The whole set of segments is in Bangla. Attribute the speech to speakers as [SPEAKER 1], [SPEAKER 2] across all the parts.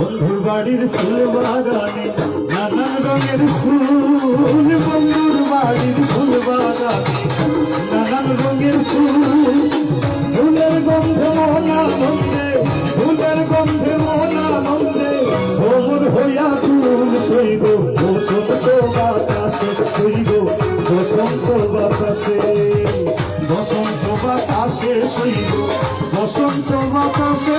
[SPEAKER 1] বন্ধুর বাড়ির ফুল বাগানে নানান রঙের ফুল বন্ধুর বাড়ির ফুল বাগানে নানান রঙের ফুল, ফুলের গন্ধে মনানন্দে ফুলের গন্ধে মনানন্দে ভ্রমর হইয়া ফুল সইব বসন্ত বাতাসে সইব বসন্ত বাতাসে বসন্ত বাতাসে সইব বসন্ত বাতাসে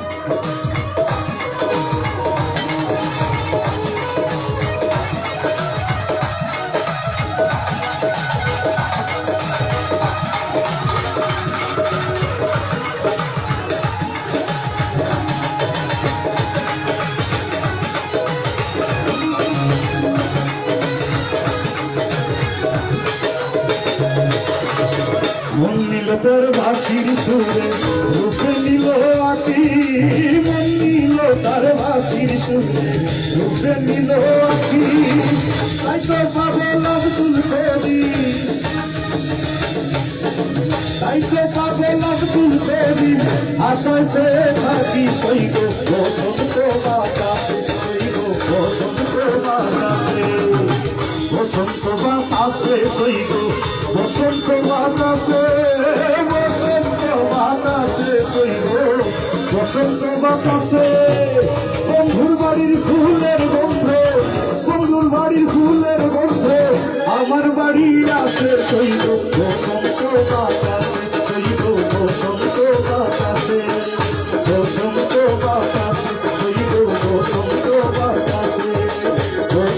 [SPEAKER 1] মন ভাসির সুরে রূপে নিল আতি মন নিল তার ভাসির সুরে, রূপে নিল আতি তাই তো পাগল আব্দুল করি তাই তো পাগল আব্দুল করি আশায় সে থাকি সইব বসন্ত বাতাসে বসন্ত বাতাসে সইব বসন্ত বাতাসে বসন্ত বাতাসে সইব বসন্ত বাতাসে বন্ধুর বাড়ির ফুলের গন্ধ, বন্ধুর বাড়ির ফুলের গন্ধ, আমার বাড়ি আসে সইব বসন্ত বাতাসে সইব বসন্ত বাতাসে বসন্ত